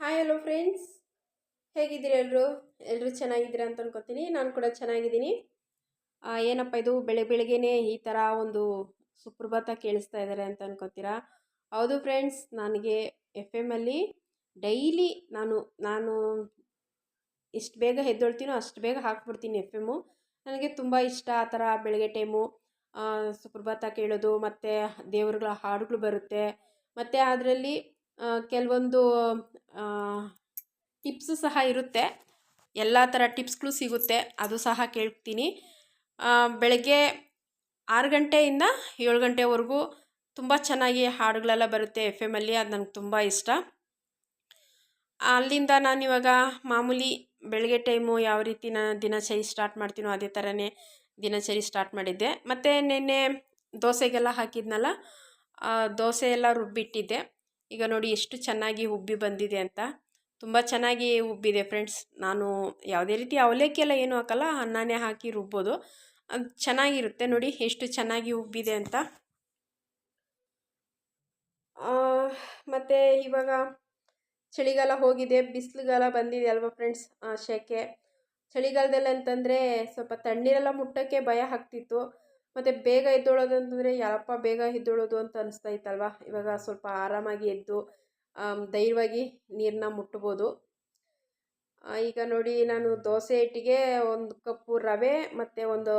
Hi hello friends ಹೇಗಿದ್ದೀರಿ ಎಲ್ಲರೂ ಎಲ್ಲರೂ ಚೆನ್ನಾಗಿದ್ದೀರಾ ಅಂತ ಅನ್ಕೋತೀನಿ. ನಾನು ಕೂಡ ಚೆನ್ನಾಗಿದ್ದೀನಿ. ಏನಪ್ಪ ಇದು ಬೆಳಗ್ಗೆ ಬೆಳಗ್ಗೆನೇ ಈ ಥರ ಒಂದು ಸುಪ್ರಭಾತ ಕೇಳಿಸ್ತಾ ಇದ್ದಾರೆ ಅಂತ ಅನ್ಕೋತೀರಾ? ಹೌದು ಫ್ರೆಂಡ್ಸ್ ನನಗೆ ಎಫ್ ಎಮ್ಮಲ್ಲಿ ಡೈಲಿ ನಾನು ನಾನು ಎಷ್ಟು ಬೇಗ ಎದ್ದೊಳ್ತೀನೋ ಅಷ್ಟು ಬೇಗ ಹಾಕ್ಬಿಡ್ತೀನಿ ಎಫ್ ಎಮ್ಮು ನನಗೆ ತುಂಬ ಇಷ್ಟ ಆ ಥರ ಬೆಳಗ್ಗೆ ಟೈಮು. ಸುಪ್ರಭಾತ ಕೇಳೋದು, ಮತ್ತು ದೇವರುಗಳ ಹಾಡುಗಳು ಬರುತ್ತೆ. ಮತ್ತು ಅದರಲ್ಲಿ ಕೆಲವೊಂದು ಟಿಪ್ಸು ಸಹ ಇರುತ್ತೆ. ಎಲ್ಲ ಥರ ಟಿಪ್ಸ್ಗಳು ಸಿಗುತ್ತೆ, ಅದು ಸಹ ಕೇಳ್ತೀನಿ. ಬೆಳಗ್ಗೆ ಆರು ಗಂಟೆಯಿಂದ ಏಳು ಗಂಟೆವರೆಗೂ ತುಂಬ ಚೆನ್ನಾಗಿ ಹಾಡುಗಳೆಲ್ಲ ಬರುತ್ತೆ ಎಫ್ ಎಮ್ಮಲ್ಲಿ ಅದು ನನಗೆ ತುಂಬ ಇಷ್ಟ. ಅಲ್ಲಿಂದ ನಾನು ಇವಾಗ ಮಾಮೂಲಿ ಬೆಳಗ್ಗೆ ಟೈಮು ಯಾವ ರೀತಿ ನಾನು ದಿನಚರಿ ಸ್ಟಾರ್ಟ್ ಮಾಡ್ತೀನೋ ಅದೇ ಥರನೇ ದಿನಚರಿ ಸ್ಟಾರ್ಟ್ ಮಾಡಿದ್ದೆ. ಮತ್ತು ನೆನ್ನೆ ದೋಸೆಗೆಲ್ಲ ಹಾಕಿದ್ನಲ್ಲ ದೋಸೆ ಎಲ್ಲ ರುಬ್ಬಿಟ್ಟಿದ್ದೆ. ಈಗ ನೋಡಿ ಎಷ್ಟು ಚೆನ್ನಾಗಿ ಉಬ್ಬಿ ಬಂದಿದೆ ಅಂತ. ತುಂಬ ಚೆನ್ನಾಗಿ ಉಬ್ಬಿದೆ ಫ್ರೆಂಡ್ಸ್ ನಾನು ಯಾವುದೇ ರೀತಿ ಅವಲಕ್ಕಿ ಎಲ್ಲ ಏನೂ ಹಾಕಲ್ಲ, ಅನ್ನನೇ ಹಾಕಿ ರುಬ್ಬೋದು. ಅದು ಚೆನ್ನಾಗಿರುತ್ತೆ ನೋಡಿ ಎಷ್ಟು ಚೆನ್ನಾಗಿ ಉಬ್ಬಿದೆ ಅಂತ. ಮತ್ತು ಇವಾಗ ಚಳಿಗಾಲ ಹೋಗಿದೆ, ಬಿಸಿಲುಗಾಲ ಬಂದಿದೆ ಅಲ್ವಾ ಫ್ರೆಂಡ್ಸ್ ಶೆಕೆ ಚಳಿಗಾಲದಲ್ಲಿ ಅಂತಂದರೆ ಸ್ವಲ್ಪ ತಣ್ಣೀರೆಲ್ಲ ಮುಟ್ಟೋಕ್ಕೆ ಭಯ ಆಗ್ತಿತ್ತು. ಮತ್ತು ಬೇಗ ಎದ್ದೋಳೋದು ಅಂತಂದರೆ, ಯಾರಪ್ಪ ಬೇಗ ಎದ್ದೋಳೋದು ಅಂತ ಅನಿಸ್ತಾ ಇತ್ತಲ್ವ? ಇವಾಗ ಸ್ವಲ್ಪ ಆರಾಮಾಗಿ ಎದ್ದು ಧೈರ್ಯವಾಗಿ ನೀರನ್ನ ಮುಟ್ಬೋದು. ಈಗ ನೋಡಿ ನಾನು ದೋಸೆ ಹಿಟ್ಟಿಗೆ ಒಂದು ಕಪ್ಪು ರವೆ ಮತ್ತು ಒಂದು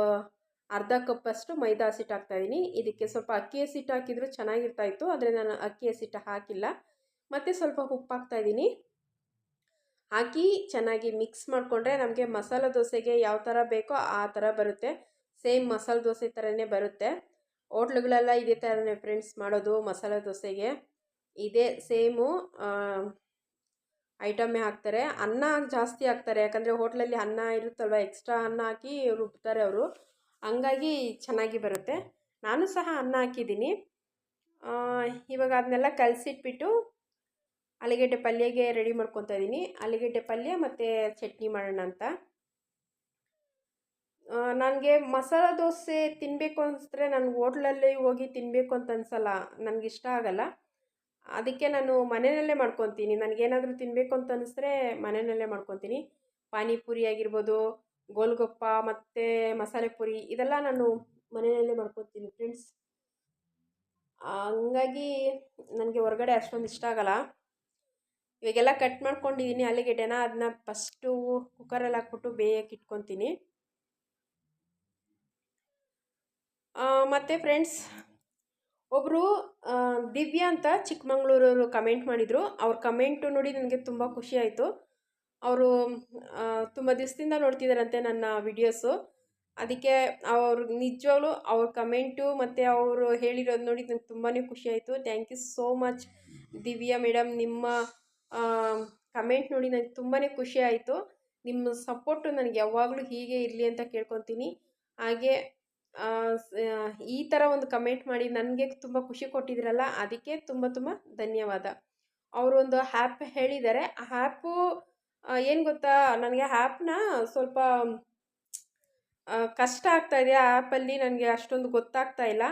ಅರ್ಧ ಕಪ್ಪಷ್ಟು ಮೈದಾ ಹಸಿಟ್ಟು ಹಾಕ್ತಾಯಿದ್ದೀನಿ ಇದಕ್ಕೆ ಸ್ವಲ್ಪ ಅಕ್ಕಿ ಹಸಿಟ್ಟು ಹಾಕಿದರೂ ಚೆನ್ನಾಗಿರ್ತಾಯಿತ್ತು ಆದರೆ ನಾನು ಅಕ್ಕಿ ಹಸಿಟ್ಟು ಹಾಕಿಲ್ಲ. ಮತ್ತು ಸ್ವಲ್ಪ ಉಪ್ಪು ಹಾಕ್ತಾಯಿದ್ದೀನಿ ಹಾಕಿ ಚೆನ್ನಾಗಿ ಮಿಕ್ಸ್ ಮಾಡಿಕೊಂಡ್ರೆ ನಮಗೆ ಮಸಾಲೆ ದೋಸೆಗೆ ಯಾವ ಥರ ಬೇಕೋ ಆ ಥರ ಬರುತ್ತೆ. ಸೇಮ್ ಮಸಾಲೆ ದೋಸೆ ಥರನೇ ಬರುತ್ತೆ. ಹೋಟ್ಲುಗಳೆಲ್ಲ ಇದೇ ಥರನೇ ಫ್ರೆಂಡ್ಸ್ ಮಾಡೋದು ಮಸಾಲೆ ದೋಸೆಗೆ. ಇದೇ ಸೇಮು ಐಟಮೇ ಹಾಕ್ತಾರೆ. ಅನ್ನ ಜಾಸ್ತಿ ಹಾಕ್ತಾರೆ. ಯಾಕಂದರೆ ಹೋಟ್ಲಲ್ಲಿ ಅನ್ನ ಇರುತ್ತಲ್ವ ಎಕ್ಸ್ಟ್ರಾ ಅನ್ನ ಹಾಕಿ ರುಬ್ತಾರೆ ಅವರು. ಹಂಗಾಗಿ ಚೆನ್ನಾಗಿ ಬರುತ್ತೆ. ನಾನು ಸಹ ಅನ್ನ ಹಾಕಿದ್ದೀನಿ. ಇವಾಗ ಅದನ್ನೆಲ್ಲ ಕಲಸಿಟ್ಬಿಟ್ಟು ಆಲೂಗೆಡ್ಡೆ ಪಲ್ಯಗೆ ರೆಡಿ ಮಾಡ್ಕೊತಾ ಇದ್ದೀನಿ. ಆಲೂಗೆಡ್ಡೆ ಪಲ್ಯ ಮತ್ತು ಚಟ್ನಿ ಮಾಡೋಣ ಅಂತ. ನನಗೆ ಮಸಾಲ ದೋಸೆ ತಿನ್ನಬೇಕು ಅನಿಸಿದ್ರೆ ನಾನು ಹೋಟ್ಲಲ್ಲಿ ಹೋಗಿ ತಿನ್ನಬೇಕು ಅಂತ ಅನಿಸಲ್ಲ. ನನಗಿಷ್ಟ ಆಗಲ್ಲ. ಅದಕ್ಕೆ ನಾನು ಮನೆಯಲ್ಲೇ ಮಾಡ್ಕೊತೀನಿ. ನನಗೇನಾದರೂ ತಿನ್ನಬೇಕು ಅಂತ ಅನಿಸಿದ್ರೆ ಮನೆಯಲ್ಲೇ ಮಾಡ್ಕೊತೀನಿ. ಪಾನಿಪುರಿ ಆಗಿರ್ಬೋದು, ಗೋಲ್ಗಪ್ಪ ಮತ್ತು ಮಸಾಲೆ ಪುರಿ ಇದೆಲ್ಲ ನಾನು ಮನೆಯಲ್ಲೇ ಮಾಡ್ಕೊತೀನಿ ಫ್ರೆಂಡ್ಸ್ ಹಂಗಾಗಿ ನನಗೆ ಹೊರಗಡೆ ಅಷ್ಟೊಂದು ಇಷ್ಟ ಆಗಲ್ಲ. ಇವಾಗೆಲ್ಲ ಕಟ್ ಮಾಡ್ಕೊಂಡಿದ್ದೀನಿ ಆಲೂಗೆಡ್ಡೆನ ಅದನ್ನ ಫಸ್ಟು ಕುಕ್ಕರಲ್ಲಿ ಹಾಕ್ಬಿಟ್ಟು ಬೇಯಕ್ಕೆ ಇಟ್ಕೊತೀನಿ. ಮತ್ತು ಫ್ರೆಂಡ್ಸ್ ಒಬ್ಬರು ದಿವ್ಯಾ ಅಂತ ಚಿಕ್ಕಮಂಗ್ಳೂರವರು ಕಮೆಂಟ್ ಮಾಡಿದರು. ಅವ್ರ ಕಮೆಂಟು ನೋಡಿ ನನಗೆ ತುಂಬ ಖುಷಿ ಆಯಿತು. ಅವರು ತುಂಬ ದಿವಸದಿಂದ ನೋಡ್ತಿದ್ದಾರಂತೆ ನನ್ನ ವಿಡಿಯೋಸು ಅದಕ್ಕೆ ಅವರು ನಿಜವಾಗ್ಲೂ ಅವ್ರ ಕಮೆಂಟು ಮತ್ತು ಅವರು ಹೇಳಿರೋದು ನೋಡಿ ನನಗೆ ತುಂಬಾ ಖುಷಿ ಆಯಿತು. Thank you so much Divya madam ನಿಮ್ಮ ಕಮೆಂಟ್ ನೋಡಿ ನನಗೆ ತುಂಬಾ ಖುಷಿ ಆಯಿತು. ನಿಮ್ಮ ಸಪೋರ್ಟು ನನಗೆ ಯಾವಾಗಲೂ ಹೀಗೆ ಇರಲಿ ಅಂತ ಕೇಳ್ಕೊತೀನಿ. ಹಾಗೆ ಈ ಥರ ಒಂದು ಕಮೆಂಟ್ ಮಾಡಿ ನನಗೆ ತುಂಬ ಖುಷಿ ಕೊಟ್ಟಿದ್ದೀರಲ್ಲ ಅದಕ್ಕೆ ತುಂಬ ತುಂಬ ಧನ್ಯವಾದ. ಅವರೊಂದು ಹ್ಯಾಪ್ ಹೇಳಿದ್ದಾರೆ ಆ ಹ್ಯಾಪು ಏನು ಗೊತ್ತಾ? ನನಗೆ ಹ್ಯಾಪ್ನ ಸ್ವಲ್ಪ ಕಷ್ಟ ಆಗ್ತಾ ಇದೆ. ಆ ಆ್ಯಪಲ್ಲಿ ನನಗೆ ಅಷ್ಟೊಂದು ಗೊತ್ತಾಗ್ತಾ ಇಲ್ಲ.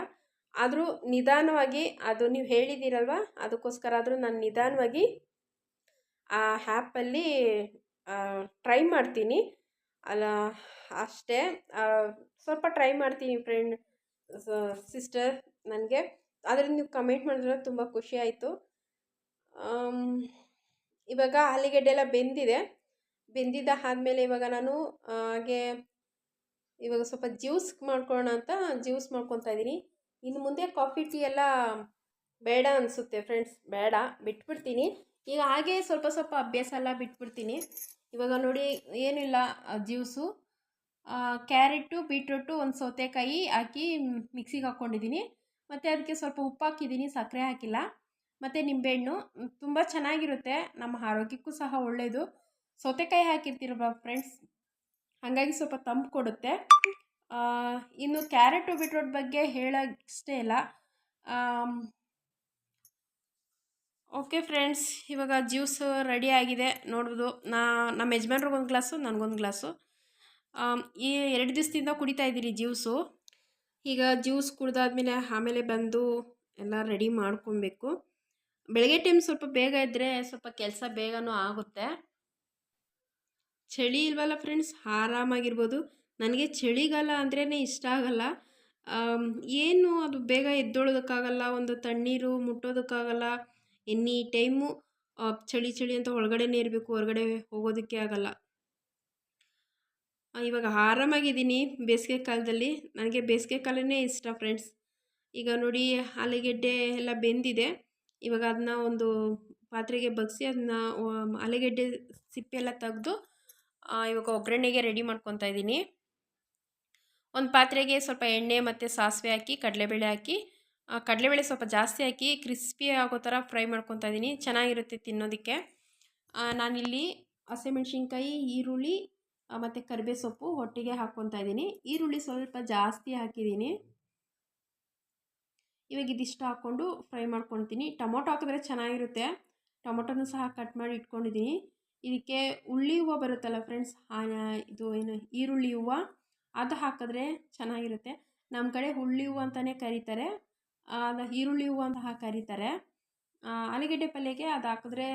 ಆದರೂ ನಿಧಾನವಾಗಿ ಅದು ನೀವು ಹೇಳಿದ್ದೀರಲ್ವ? ಅದಕ್ಕೋಸ್ಕರ ಆದರೂ ನಾನು ನಿಧಾನವಾಗಿ ಆ ಹ್ಯಾಪಲ್ಲಿ ಟ್ರೈ ಮಾಡ್ತೀನಿ. ಅಲ್ಲ, ಅಷ್ಟೇ. ಸ್ವಲ್ಪ ಟ್ರೈ ಮಾಡ್ತೀನಿ ಫ್ರೆಂಡ್ ಸಿಸ್ಟರ್ ನನಗೆ. ಆದರೆ ನೀವು ಕಮೆಂಟ್ ಮಾಡಿದ್ರೆ ತುಂಬ ಖುಷಿ ಆಯಿತು. ಇವಾಗ ಆಲೂಗೆಡ್ಡೆ ಎಲ್ಲ ಬೆಂದಿದೆ. ಬೆಂದಿದ್ದ ಆದಮೇಲೆ ಇವಾಗ ನಾನು, ಹಾಗೆ ಇವಾಗ ಸ್ವಲ್ಪ ಜ್ಯೂಸ್ ಮಾಡ್ಕೊಳ್ಳೋಣ ಅಂತ ಜ್ಯೂಸ್ ಮಾಡ್ಕೊತಾ ಇದ್ದೀನಿ. ಇನ್ನು ಮುಂದೆ ಕಾಫಿ ಟೀ ಎಲ್ಲ ಬೇಡ ಅನಿಸುತ್ತೆ ಫ್ರೆಂಡ್ಸ್ ಬೇಡ, ಬಿಟ್ಬಿಡ್ತೀನಿ. ಈಗ ಹಾಗೆ ಸ್ವಲ್ಪ ಸ್ವಲ್ಪ ಅಭ್ಯಾಸ ಎಲ್ಲ ಬಿಟ್ಬಿಡ್ತೀನಿ. ಇವಾಗ ನೋಡಿ, ಏನಿಲ್ಲ ಜ್ಯೂಸು ಕ್ಯಾರೆಟು, ಬೀಟ್ರೂಟು, ಒಂದು ಸೌತೆಕಾಯಿ ಹಾಕಿ ಮಿಕ್ಸಿಗೆ ಹಾಕ್ಕೊಂಡಿದ್ದೀನಿ. ಮತ್ತು ಅದಕ್ಕೆ ಸ್ವಲ್ಪ ಉಪ್ಪು ಹಾಕಿದ್ದೀನಿ, ಸಕ್ಕರೆ ಹಾಕಿಲ್ಲ. ಮತ್ತು ನಿಂಬೆಹಣ್ಣು ತುಂಬ ಚೆನ್ನಾಗಿರುತ್ತೆ. ನಮ್ಮ ಆರೋಗ್ಯಕ್ಕೂ ಸಹ ಒಳ್ಳೆಯದು ಸೌತೆಕಾಯಿ ಹಾಕಿರ್ತೀರಲ್ವ ಫ್ರೆಂಡ್ಸ್? ಹಾಗಾಗಿ ಸ್ವಲ್ಪ ತಂಪು ಕೊಡುತ್ತೆ. ಇನ್ನು ಕ್ಯಾರೆಟು, ಬೀಟ್ರೋಟ್ ಬಗ್ಗೆ ಹೇಳೋಷ್ಟೇ ಇಲ್ಲ. ಓಕೆ ಫ್ರೆಂಡ್ಸ್ ಇವಾಗ ಜ್ಯೂಸ್ ರೆಡಿ ಆಗಿದೆ. ನೋಡ್ಬೋದು, ನಾ, ನಮ್ಮ ಯಜಮಾನ್ರಿಗೊಂದು ಗ್ಲಾಸು ನನಗೊಂದು ಗ್ಲಾಸು ಈ ಎರಡು ದಿವಸದಿಂದ ಕುಡಿತಾ ಇದ್ದೀರಿ ಜ್ಯೂಸು ಈಗ ಜ್ಯೂಸ್ ಕುಡ್ದಾದ್ಮೇಲೆ ಆಮೇಲೆ ಬಂದು ಎಲ್ಲ ರೆಡಿ ಮಾಡ್ಕೊಬೇಕು. ಬೆಳಗ್ಗೆ ಟೈಮ್ ಸ್ವಲ್ಪ ಬೇಗ ಇದ್ದರೆ ಸ್ವಲ್ಪ ಕೆಲಸ ಬೇಗನೂ ಆಗುತ್ತೆ. ಚಳಿ ಇಲ್ವಲ್ಲ ಫ್ರೆಂಡ್ಸ್ ಆರಾಮಾಗಿರ್ಬೋದು. ನನಗೆ ಚಳಿಗಾಲ ಅಂದ್ರೇ ಇಷ್ಟ ಆಗಲ್ಲ. ಏನು ಅದು ಬೇಗ ಎದ್ದೊಳೋದಕ್ಕಾಗಲ್ಲ, ಒಂದು ತಣ್ಣೀರು ಮುಟ್ಟೋದಕ್ಕಾಗಲ್ಲ. ಎನಿ ಟೈಮು ಚಳಿ ಚಳಿ ಅಂತ ಒಳಗಡೆನೇ ಇರಬೇಕು, ಹೊರಗಡೆ ಹೋಗೋದಕ್ಕೆ ಆಗಲ್ಲ. ಇವಾಗ ಆರಾಮಾಗಿದ್ದೀನಿ ಬೇಸಿಗೆ ಕಾಲದಲ್ಲಿ. ನನಗೆ ಬೇಸಿಗೆ ಕಾಲನೇ ಇಷ್ಟ ಫ್ರೆಂಡ್ಸ್ ಈಗ ನೋಡಿ ಆಲೂಗೆಡ್ಡೆ ಎಲ್ಲ ಬೆಂದಿದೆ. ಇವಾಗ ಅದನ್ನ ಒಂದು ಪಾತ್ರೆಗೆ ಬಗ್ಸಿ ಅದನ್ನ ಆಲೂಗೆಡ್ಡೆ ಸಿಪ್ಪೆಲ್ಲ ತೆಗೆದು ಇವಾಗ ಒಗ್ಗರಣೆಗೆ ರೆಡಿ ಮಾಡ್ಕೊತಾ ಇದ್ದೀನಿ. ಒಂದು ಪಾತ್ರೆಗೆ ಸ್ವಲ್ಪ ಎಣ್ಣೆ ಮತ್ತು ಸಾಸಿವೆ ಹಾಕಿ, ಕಡಲೆಬೇಳೆ ಹಾಕಿ ಕಡಲೆಬೇಳೆ ಸ್ವಲ್ಪ ಜಾಸ್ತಿ ಹಾಕಿ ಕ್ರಿಸ್ಪಿ ಆಗೋ ಥರ ಫ್ರೈ ಮಾಡ್ಕೊತಾ ಇದ್ದೀನಿ. ಚೆನ್ನಾಗಿರುತ್ತೆ ತಿನ್ನೋದಕ್ಕೆ. ನಾನಿಲ್ಲಿ ಹಸಿಮೆಣ್ಸಿನ್ಕಾಯಿ, ಈರುಳ್ಳಿ ಮತ್ತು ಕರಿಬೇ ಸೊಪ್ಪು ಒಟ್ಟಿಗೆ ಹಾಕ್ಕೊತಾ ಇದ್ದೀನಿ. ಈರುಳ್ಳಿ ಸ್ವಲ್ಪ ಜಾಸ್ತಿ ಹಾಕಿದ್ದೀನಿ. ಇವಾಗ ಇದಿಷ್ಟು ಹಾಕ್ಕೊಂಡು ಫ್ರೈ ಮಾಡ್ಕೊತೀನಿ ಟೊಮೊಟೊ ಹಾಕಿದ್ರೆ ಚೆನ್ನಾಗಿರುತ್ತೆ. ಟೊಮೊಟೊನೂ ಸಹ ಕಟ್ ಮಾಡಿ ಇಟ್ಕೊಂಡಿದ್ದೀನಿ. ಇದಕ್ಕೆ ಉಳ್ಳಿ ಹೂವು ಬರುತ್ತಲ್ಲ ಫ್ರೆಂಡ್ಸ್ ಇದು ಏನು, ಈರುಳ್ಳಿ ಹೂವು, ಅದು ಹಾಕಿದ್ರೆ ಚೆನ್ನಾಗಿರುತ್ತೆ. ನಮ್ಮ ಕಡೆ ಹುಳ್ಳಿ ಹೂವು ಅಂತಲೇ ಕರೀತಾರೆ. ಈರುಳ್ಳಿ ಹೂವು ಅಂತ ಹಾಕಿ ಕರೀತಾರೆ ಆಲೂಗಡ್ಡೆ ಪಲ್ಯಕ್ಕೆ ಅದು ಹಾಕಿದ್ರೆ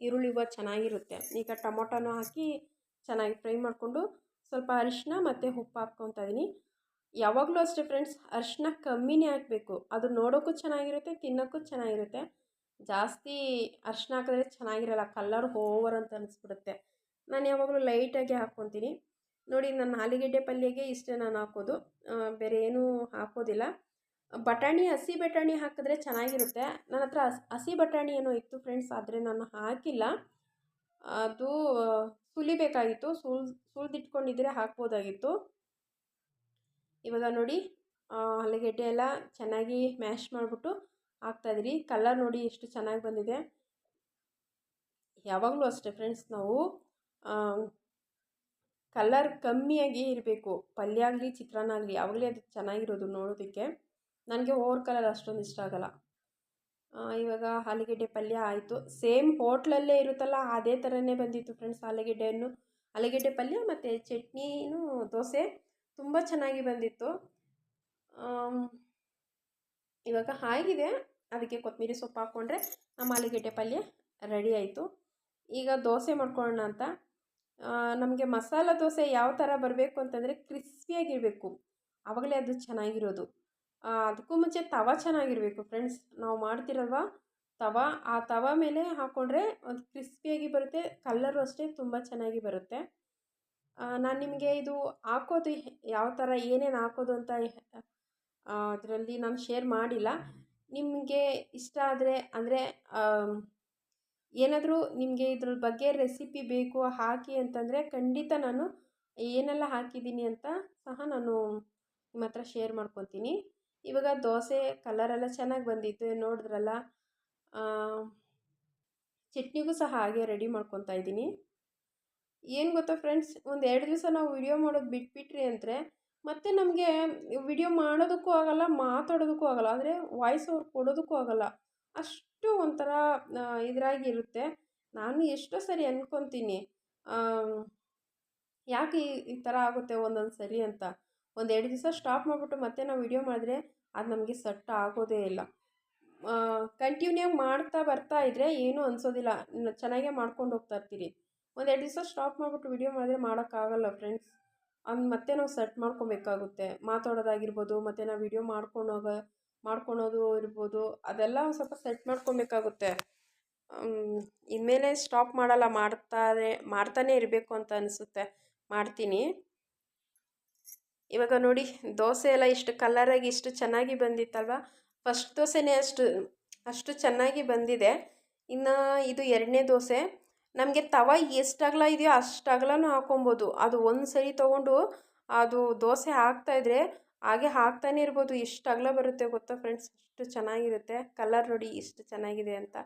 ಈರುಳ್ಳಿ ಹೂವು ಚೆನ್ನಾಗಿರುತ್ತೆ. ಈಗ ಟೊಮೊಟೊನೂ ಹಾಕಿ ಚೆನ್ನಾಗಿ ಫ್ರೈ ಮಾಡಿಕೊಂಡು ಸ್ವಲ್ಪ ಅರಿಶಿನ ಮತ್ತು ಉಪ್ಪು ಹಾಕ್ಕೊತಾ ಇದ್ದೀನಿ ಯಾವಾಗಲೂ ಅಷ್ಟೇ ಫ್ರೆಂಡ್ಸ್ ಅರಿಶಿನ ಕಮ್ಮಿನೇ ಹಾಕಬೇಕು. ಅದು ನೋಡೋಕ್ಕೂ ಚೆನ್ನಾಗಿರುತ್ತೆ, ತಿನ್ನೋಕ್ಕೂ ಚೆನ್ನಾಗಿರುತ್ತೆ. ಜಾಸ್ತಿ ಅರಿಶಿನ ಹಾಕಿದ್ರೆ ಚೆನ್ನಾಗಿರಲ್ಲ ಕಲ್ಲರ್ ಓವರ್ ಅಂತ ಅನಿಸ್ಬಿಡುತ್ತೆ. ನಾನು ಯಾವಾಗಲೂ ಲೈಟಾಗಿ ಹಾಕ್ಕೊತೀನಿ. ನೋಡಿ, ನನ್ನ ಆಲೂಗಡ್ಡೆ ಪಲ್ಯಗೆ ಇಷ್ಟೇ ನಾನು ಹಾಕೋದು. ಬೇರೆ ಏನೂ ಹಾಕೋದಿಲ್ಲ. ಬಟಾಣಿ, ಹಸಿ ಬಟಾಣಿ ಹಾಕಿದ್ರೆ ಚೆನ್ನಾಗಿರುತ್ತೆ. ನನ್ನ ಹತ್ರ ಹಸಿ ಬಟಾಣಿ ಏನೋ ಇತ್ತು ಫ್ರೆಂಡ್ಸ್, ಆದರೆ ನಾನು ಹಾಕಿಲ್ಲ. ಅದು ಸುಲಿಬೇಕಾಗಿತ್ತು. ಸುಲ್, ಸುಲಿದಿಟ್ಕೊಂಡಿದ್ರೆ ಹಾಕ್ಬೋದಾಗಿತ್ತು. ಇವಾಗ ನೋಡಿ ಆಲೂಗೆಡ್ಡೆ ಎಲ್ಲ ಚೆನ್ನಾಗಿ ಮ್ಯಾಶ್ ಮಾಡಿಬಿಟ್ಟು ಹಾಕ್ತಾಯಿದ್ರಿ ಕಲರ್ ನೋಡಿ ಎಷ್ಟು ಚೆನ್ನಾಗಿ ಬಂದಿದೆ. ಯಾವಾಗಲೂ ಅಷ್ಟೇ ಫ್ರೆಂಡ್ಸ್ ನಾವು ಕಲರ್ ಕಮ್ಮಿಯಾಗಿ ಇರಬೇಕು. ಪಲ್ಯ ಆಗಲಿ, ಚಿತ್ರಾನ್ನ ಆಗಲಿ, ಯಾವಾಗಲೇ ಅದು ಚೆನ್ನಾಗಿರೋದು ನೋಡೋದಕ್ಕೆ. ನನಗೆ ಓವರ್ ಕಲರ್ ಅಷ್ಟೊಂದು ಇಷ್ಟ ಆಗಲ್ಲ. ಇವಾಗ ಆಲೂಗೆಡ್ಡೆ ಪಲ್ಯ ಆಯಿತು. ಸೇಮ್ ಹೋಟ್ಲಲ್ಲೇ ಇರುತ್ತಲ್ಲ, ಅದೇ ಥರನೇ ಬಂದಿತ್ತು ಫ್ರೆಂಡ್ಸ್ ಆಲೂಗೆಡ್ಡೆಯನ್ನು. ಆಲೂಗೆಡ್ಡೆ ಪಲ್ಯ ಮತ್ತು ಚಟ್ನಿನೂ ದೋಸೆ ತುಂಬ ಚೆನ್ನಾಗಿ ಬಂದಿತ್ತು. ಇವಾಗ ಆಗಿದೆ. ಅದಕ್ಕೆ ಕೊತ್ತಂಬರಿ ಸೊಪ್ಪು ಹಾಕ್ಕೊಂಡ್ರೆ ನಮ್ಮ ಆಲೂಗೆಡ್ಡೆ ಪಲ್ಯ ರೆಡಿ ಆಯಿತು. ಈಗ ದೋಸೆ ಮಾಡ್ಕೊಳ್ಳೋಣ ಅಂತ. ನಮಗೆ ಮಸಾಲ ದೋಸೆ ಯಾವ ಥರ ಬರಬೇಕು ಅಂತಂದರೆ ಕ್ರಿಸ್ಪಿಯಾಗಿರಬೇಕು ಆವಾಗಲೇ ಅದು ಚೆನ್ನಾಗಿರೋದು. ಅದಕ್ಕೂ ಮುಂಚೆ ತವ ಚೆನ್ನಾಗಿರಬೇಕು ಫ್ರೆಂಡ್ಸ್ ನಾವು ಮಾಡ್ತಿರಲ್ವ? ತವ, ಆ ತವ ಮೇಲೆ ಹಾಕ್ಕೊಂಡ್ರೆ ಅದು ಕ್ರಿಸ್ಪಿಯಾಗಿ ಬರುತ್ತೆ ಕಲ್ಲರು ಅಷ್ಟೇ ತುಂಬ ಚೆನ್ನಾಗಿ ಬರುತ್ತೆ. ನಾನು ನಿಮಗೆ ಇದು ಹಾಕೋದು ಯಾವ ಥರ ಏನೇನು ಹಾಕೋದು ಅಂತ ಅದರಲ್ಲಿ ನಾನು ಶೇರ್ ಮಾಡಿಲ್ಲ. ನಿಮಗೆ ಇಷ್ಟ ಆದರೆ, ಅಂದರೆ ಏನಾದರೂ ನಿಮಗೆ ಇದ್ರ ಬಗ್ಗೆ ರೆಸಿಪಿ ಬೇಕು, ಹಾಕಿ ಅಂತಂದರೆ ಖಂಡಿತ ನಾನು ಏನೆಲ್ಲ ಹಾಕಿದ್ದೀನಿ ಅಂತ ಸಹ ನಾನು ನಿಮ್ಮ ಹತ್ರ ಶೇರ್ ಮಾಡ್ಕೊತೀನಿ. ಇವಾಗ ದೋಸೆ ಕಲರೆಲ್ಲ ಚೆನ್ನಾಗಿ ಬಂದಿತ್ತು ನೋಡಿದ್ರಲ್ಲ? ಚಟ್ನಿಗೂ ಸಹ ಹಾಗೆ ರೆಡಿ ಮಾಡ್ಕೊತಾ ಇದ್ದೀನಿ. ಏನು ಗೊತ್ತಾ ಫ್ರೆಂಡ್ಸ್ ಒಂದು ಎರಡು ದಿವಸ ನಾವು ವಿಡಿಯೋ ಮಾಡೋದು ಬಿಟ್ಬಿಟ್ರಿ ಅಂದರೆ ಮತ್ತೆ ನಮಗೆ ವಿಡಿಯೋ ಮಾಡೋದಕ್ಕೂ ಆಗಲ್ಲ, ಮಾತಾಡೋದಕ್ಕೂ ಆಗಲ್ಲ, ಅಂದರೆ ವಾಯ್ಸ್ ಅವ್ರು ಕೊಡೋದಕ್ಕೂ ಆಗಲ್ಲ. ಅಷ್ಟು ಒಂಥರ ಇದ್ರಾಗಿರುತ್ತೆ ನಾನು ಎಷ್ಟೋ ಸರಿ ಅಂದ್ಕೊತೀನಿ ಯಾಕೆ ಈ ಈ ಥರ ಆಗುತ್ತೆ ಒಂದೊಂದು ಸರಿ ಅಂತ. ಒಂದು ಎರಡು ದಿವಸ ಸ್ಟಾಪ್ ಮಾಡಿಬಿಟ್ಟು ಮತ್ತೆ ನಾವು ವಿಡಿಯೋ ಮಾಡಿದ್ರೆ ಅದು ನಮಗೆ ಸೆಟ್ ಆಗೋದೇ ಇಲ್ಲ. ಕಂಟಿನ್ಯೂ ಮಾಡ್ತಾ ಬರ್ತಾ ಇದ್ದರೆ ಏನೂ ಅನಿಸೋದಿಲ್ಲ. ಚೆನ್ನಾಗೇ ಮಾಡ್ಕೊಂಡು ಹೋಗ್ತಾ ಇರ್ತೀರಿ. ಒಂದು ಎರಡು ದಿವಸ ಸ್ಟಾಪ್ ಮಾಡಿಬಿಟ್ಟು ವಿಡಿಯೋ ಮಾಡಿದ್ರೆ ಮಾಡೋಕ್ಕಾಗಲ್ಲ ಫ್ರೆಂಡ್ಸ್ ಅದು ಮತ್ತೆ ನಾವು ಸೆಟ್ ಮಾಡ್ಕೊಬೇಕಾಗುತ್ತೆ. ಮಾತಾಡೋದಾಗಿರ್ಬೋದು, ಮತ್ತು ನಾವು ವಿಡಿಯೋ ಮಾಡ್ಕೊಂಡೋಗ, ಮಾಡ್ಕೊಳೋದು ಇರ್ಬೋದು, ಅದೆಲ್ಲ ಒಂದು ಸ್ವಲ್ಪ ಸೆಟ್ ಮಾಡ್ಕೊಬೇಕಾಗುತ್ತೆ. ಇನ್ಮೇಲೆ ಸ್ಟಾಪ್ ಮಾಡಲ್ಲ ಮಾಡ್ತಾರೆ ಮಾಡ್ತಾನೇ ಇರಬೇಕು ಅಂತ ಅನಿಸುತ್ತೆ. ಮಾಡ್ತೀನಿ. ಇವಾಗ ನೋಡಿ, ದೋಸೆ ಎಲ್ಲ ಇಷ್ಟು ಕಲರಾಗಿ ಇಷ್ಟು ಚೆನ್ನಾಗಿ ಬಂದಿತ್ತಲ್ವ? ಫಸ್ಟ್ ದೋಸೆನೇ ಅಷ್ಟು ಅಷ್ಟು ಚೆನ್ನಾಗಿ ಬಂದಿದೆ. ಇನ್ನು ಇದು ಎರಡನೇ ದೋಸೆ. ನಮಗೆ ತವ ಎಷ್ಟು ಅಗಲ ಇದೆಯೋ ಅಷ್ಟು ಅಗಲನೂ ಹಾಕೊಬೋದು. ಅದು ಒಂದು ಸರಿ ತೊಗೊಂಡು ಅದು ದೋಸೆ ಹಾಕ್ತಾಯಿದ್ರೆ ಹಾಗೆ ಹಾಕ್ತಾನೆ ಇರ್ಬೋದು. ಇಷ್ಟು ಅಗಲ ಬರುತ್ತೆ ಗೊತ್ತಾ ಫ್ರೆಂಡ್ಸ್ ಅಷ್ಟು ಚೆನ್ನಾಗಿರುತ್ತೆ. ಕಲರ್ ನೋಡಿ ಇಷ್ಟು ಚೆನ್ನಾಗಿದೆ ಅಂತ.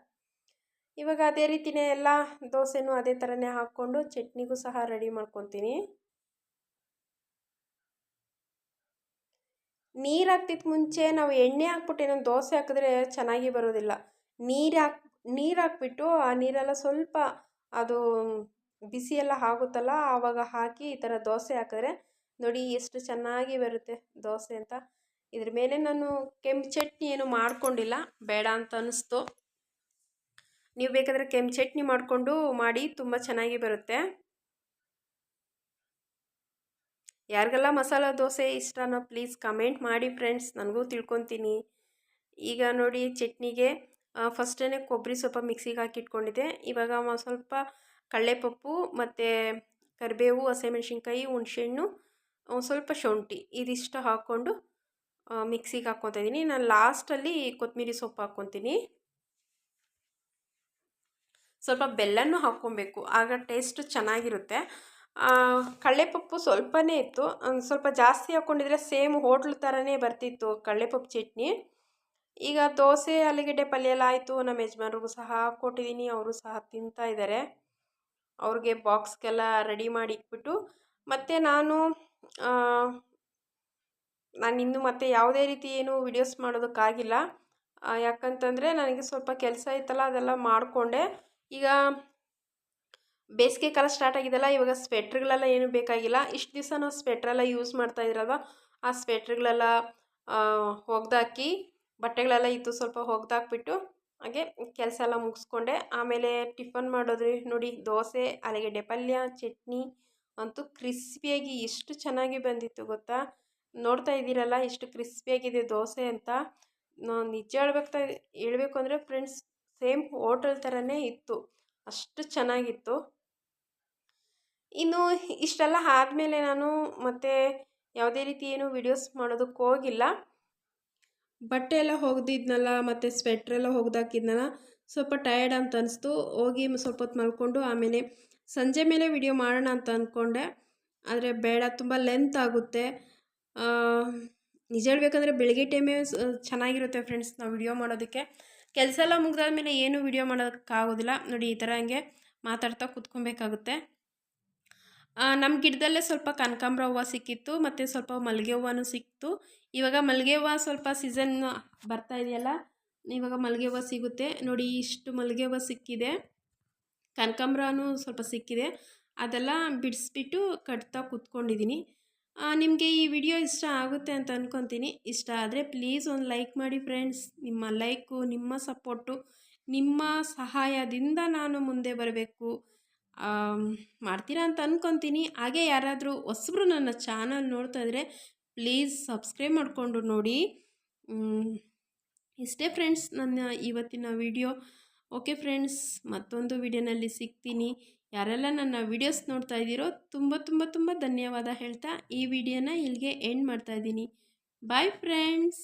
ಇವಾಗ ಅದೇ ರೀತಿಯೇ ಎಲ್ಲ ದೋಸೆನೂ ಅದೇ ಥರನೇ ಹಾಕ್ಕೊಂಡು ಚಟ್ನಿಗೂ ಸಹ ರೆಡಿ ಮಾಡ್ಕೊತೀನಿ. ನೀರು ಹಾಕ್ತಿದ್ದ ಮುಂಚೆ ನಾವು ಎಣ್ಣೆ ಹಾಕ್ಬಿಟ್ಟು ಏನೋ ದೋಸೆ ಹಾಕಿದ್ರೆ ಚೆನ್ನಾಗಿ ಬರೋದಿಲ್ಲ. ನೀರು ಹಾಕಿ, ನೀರು ಹಾಕ್ಬಿಟ್ಟು ಆ ನೀರೆಲ್ಲ ಸ್ವಲ್ಪ ಅದು ಬಿಸಿ ಎಲ್ಲ ಆಗುತ್ತಲ್ಲ, ಆವಾಗ ಹಾಕಿ ಈ ಥರ ದೋಸೆ ಹಾಕಿದ್ರೆ ನೋಡಿ ಎಷ್ಟು ಚೆನ್ನಾಗಿ ಬರುತ್ತೆ ದೋಸೆ ಅಂತ. ಇದ್ರ ಮೇಲೆ ನಾನು ಕೆಂಪು ಚಟ್ನಿ ಏನು ಮಾಡ್ಕೊಂಡಿಲ್ಲ, ಬೇಡ ಅಂತ ಅನ್ನಿಸ್ತು ನೀವು ಬೇಕಾದರೆ ಕೆಂಪು ಚಟ್ನಿ ಮಾಡಿಕೊಂಡು ಮಾಡಿ, ತುಂಬ ಚೆನ್ನಾಗಿ ಬರುತ್ತೆ. ಯಾರಿಗೆಲ್ಲ ಮಸಾಲ ದೋಸೆ ಇಷ್ಟನೋ ಪ್ಲೀಸ್ ಕಮೆಂಟ್ ಮಾಡಿ ಫ್ರೆಂಡ್ಸ್ ನನಗೂ ತಿಳ್ಕೊತೀನಿ. ಈಗ ನೋಡಿ ಚಟ್ನಿಗೆ ಫಸ್ಟೇ ಕೊಬ್ಬರಿ ಸ್ವಲ್ಪ ಮಿಕ್ಸಿಗೆ ಹಾಕಿಟ್ಕೊಂಡಿದ್ದೆ. ಇವಾಗ ಸ್ವಲ್ಪ ಕಡಲೆಪಪ್ಪು ಮತ್ತು ಕರಿಬೇವು, ಹಸಿಮೆಣ್ಸಿನ್ಕಾಯಿ, ಹುಣ್ಸೆಹಣ್ಣು ಸ್ವಲ್ಪ ಶುಂಠಿ ಇದಿಷ್ಟು ಹಾಕ್ಕೊಂಡು ಮಿಕ್ಸಿಗೆ ಹಾಕ್ಕೊತಾ ಇದ್ದೀನಿ. ನಾನು ಲಾಸ್ಟಲ್ಲಿ ಕೊತ್ತಂಬರಿ ಸೊಪ್ಪು ಹಾಕ್ಕೊತೀನಿ. ಸ್ವಲ್ಪ ಬೆಲ್ಲನೂ ಹಾಕ್ಕೊಬೇಕು. ಆಗ ಟೇಸ್ಟ್ ಚೆನ್ನಾಗಿರುತ್ತೆ. ಕಡಲೆಪಪ್ಪು ಸ್ವಲ್ಪನೇ ಇತ್ತು. ಸ್ವಲ್ಪ ಜಾಸ್ತಿ ಹಾಕ್ಕೊಂಡಿದ್ರೆ ಸೇಮ್ ಹೋಟ್ಲ್ ಥರನೇ ಬರ್ತಿತ್ತು ಕಡಲೆಪಪ್ಪು ಚಟ್ನಿ. ಈಗ ದೋಸೆ ಆಲೂಗಡ್ಡೆ ಪಲ್ಯ ಎಲ್ಲ ಆಯಿತು. ನಮ್ಮ ಯಜಮಾನ್ರಿಗೂ ಸಹ ಕೊಟ್ಟಿದ್ದೀನಿ. ಅವರು ಸಹ ತಿಂತಾ ಇದ್ದಾರೆ ಅವ್ರಿಗೆ ಬಾಕ್ಸ್ಗೆಲ್ಲ ರೆಡಿ ಮಾಡಿ ಇಟ್ಬಿಟ್ಟು. ಮತ್ತು ನಾನು ನಾನು ಇನ್ನು ಮತ್ತೆ ಯಾವುದೇ ರೀತಿ ಏನು ವಿಡಿಯೋಸ್ ಮಾಡೋದಕ್ಕಾಗಿಲ್ಲ. ಯಾಕಂತಂದರೆ ನನಗೆ ಸ್ವಲ್ಪ ಕೆಲಸ ಇತ್ತಲ್ಲ, ಅದೆಲ್ಲ ಮಾಡಿಕೊಂಡೆ. ಈಗ ಬೇಸಿಗೆ ಕಾಲ ಸ್ಟಾರ್ಟ್ ಆಗಿದೆಲ್ಲ ಇವಾಗ ಸ್ವೆಟ್ರ್ಗಳೆಲ್ಲ ಏನು ಬೇಕಾಗಿಲ್ಲ. ಇಷ್ಟು ದಿವಸ ನಾವು ಸ್ವೆಟ್ರೆಲ್ಲ ಯೂಸ್ ಮಾಡ್ತಾ ಇದ್ರಲ್ವ? ಆ ಸ್ವೆಟ್ರ್ಗಳೆಲ್ಲ ಒಗ್ದಾಕಿ ಬಟ್ಟೆಗಳೆಲ್ಲ ಇತ್ತು ಸ್ವಲ್ಪ ಒಗ್ದಾಕ್ಬಿಟ್ಟು ಹಾಗೆ ಕೆಲಸ ಎಲ್ಲ ಮುಗಿಸ್ಕೊಂಡೆ. ಆಮೇಲೆ ಟಿಫನ್ ಮಾಡೋದ್ರಿ, ನೋಡಿ, ದೋಸೆ ಆಲೂಗೆಡ್ಡೆ ಪಲ್ಯ, ಚಟ್ನಿ ಅಂತೂ ಕ್ರಿಸ್ಪಿಯಾಗಿ ಎಷ್ಟು ಚೆನ್ನಾಗಿ ಬಂದಿತ್ತು ಗೊತ್ತಾ? ನೋಡ್ತಾ ಇದ್ದೀರಲ್ಲ ಎಷ್ಟು ಕ್ರಿಸ್ಪಿಯಾಗಿದೆ ದೋಸೆ ಅಂತ. ನಾನು ನಿಜ ಹೇಳ್ಬೇಕು ಹೇಳಬೇಕು ಅಂದರೆ ಫ್ರೆಂಡ್ಸ್ ಸೇಮ್ ಹೋಟೆಲ್ ಥರನೇ ಇತ್ತು. ಅಷ್ಟು ಚೆನ್ನಾಗಿತ್ತು. ಇನ್ನು ಇಷ್ಟೆಲ್ಲ ಆದಮೇಲೆ ನಾನು ಮತ್ತೆ ಯಾವುದೇ ರೀತಿ ಏನು ವಿಡಿಯೋಸ್ ಮಾಡೋದಕ್ಕೆ ಹೋಗಿಲ್ಲ. ಬಟ್ಟೆ ಎಲ್ಲ ಒಗ್ದಿದ್ನಲ್ಲ, ಮತ್ತು ಸ್ವೆಟ್ರೆಲ್ಲ ಹೋಗ್ದಾಕಿದ್ನಲ್ಲ ಸ್ವಲ್ಪ ಟಯರ್ಡ್ ಅಂತ ಅನಿಸ್ತು. ಹೋಗಿ ಸ್ವಲ್ಪ ಹೊತ್ತು ಮಲ್ಕೊಂಡು ಆಮೇಲೆ ಸಂಜೆ ಮೇಲೆ ವಿಡಿಯೋ ಮಾಡೋಣ ಅಂತ ಅಂದ್ಕೊಂಡೆ ಆದರೆ ಬೇಡ, ತುಂಬ ಲೆಂತ್ ಆಗುತ್ತೆ. ನಿಜ ಹೇಳ್ಬೇಕಂದ್ರೆ ಬೆಳಗ್ಗೆ ಟೈಮೇ ಚೆನ್ನಾಗಿರುತ್ತೆ ಫ್ರೆಂಡ್ಸ್ ನಾವು ವಿಡಿಯೋ ಮಾಡೋದಕ್ಕೆ. ಕೆಲಸ ಎಲ್ಲ ಮುಗ್ದಾದ್ಮೇಲೆ ಏನು ವಿಡಿಯೋ ಮಾಡೋದಕ್ಕಾಗೋದಿಲ್ಲ. ನೋಡಿ ಈ ಥರ ಹಂಗೆ ಮಾತಾಡ್ತಾ ಕೂತ್ಕೊಬೇಕಾಗುತ್ತೆ. ನಮ್ಮ ಗಿಡದಲ್ಲೇ ಸ್ವಲ್ಪ ಕನಕಾಂಬ್ರ ಹೂವು ಸಿಕ್ಕಿತ್ತು, ಮತ್ತು ಸ್ವಲ್ಪ ಮಲ್ಲಿಗೆ ಹೂವನೂ ಸಿಕ್ತು ಇವಾಗ ಮಲ್ಲಿಗೆ ಹೂವು ಸ್ವಲ್ಪ ಸೀಸನ್ ಬರ್ತಾ ಇದೆಯಲ್ಲ, ಇವಾಗ ಮಲ್ಲಿಗೆ ಹೂವು ಸಿಗುತ್ತೆ. ನೋಡಿ, ಇಷ್ಟು ಮಲ್ಲಿಗೆ ಹೂವು ಸಿಕ್ಕಿದೆ. ಕನಕಾಂಬ್ರನೂ ಸ್ವಲ್ಪ ಸಿಕ್ಕಿದೆ. ಅದೆಲ್ಲ ಬಿಡಿಸ್ಬಿಟ್ಟು ಕಟ್ತಾ ಕೂತ್ಕೊಂಡಿದ್ದೀನಿ ನಿಮಗೆ ಈ ವಿಡಿಯೋ ಇಷ್ಟ ಆಗುತ್ತೆ ಅಂತ ಅಂದ್ಕೊತೀನಿ ಇಷ್ಟ ಆದರೆ ಪ್ಲೀಸ್ ಒಂದು ಲೈಕ್ ಮಾಡಿ ಫ್ರೆಂಡ್ಸ್ ನಿಮ್ಮ ಲೈಕು ನಿಮ್ಮ ಸಪೋರ್ಟು ನಿಮ್ಮ ಸಹಾಯದಿಂದ ನಾನು ಮುಂದೆ ಬರಬೇಕು. ಮಾಡ್ತೀರಾ ಅಂತ ಅಂದ್ಕೊತೀನಿ ಹಾಗೆ ಯಾರಾದರೂ ಹೊಸಬ್ರು ನನ್ನ ಚಾನಲ್ ನೋಡ್ತಾ ಇದ್ದರೆ ಪ್ಲೀಸ್ ಸಬ್ಸ್ಕ್ರೈಬ್ ಮಾಡಿಕೊಂಡು ನೋಡಿ. ಇಷ್ಟೇ ಫ್ರೆಂಡ್ಸ್ ನನ್ನ ಇವತ್ತಿನ ವಿಡಿಯೋ. ಓಕೆ ಫ್ರೆಂಡ್ಸ್, ಮತ್ತೊಂದು ವಿಡಿಯೋನಲ್ಲಿ ಸಿಗ್ತೀನಿ. ಯಾರೆಲ್ಲ ನನ್ನ ವಿಡಿಯೋಸ್ ನೋಡ್ತಾ ಇದ್ದೀರೋ ತುಂಬ ತುಂಬ ತುಂಬ ಧನ್ಯವಾದ ಹೇಳ್ತಾ ಈ ವಿಡಿಯೋನ ಇಲ್ಲಿಗೆ ಎಂಡ್ ಮಾಡ್ತಾ ಇದ್ದೀನಿ. Bye friends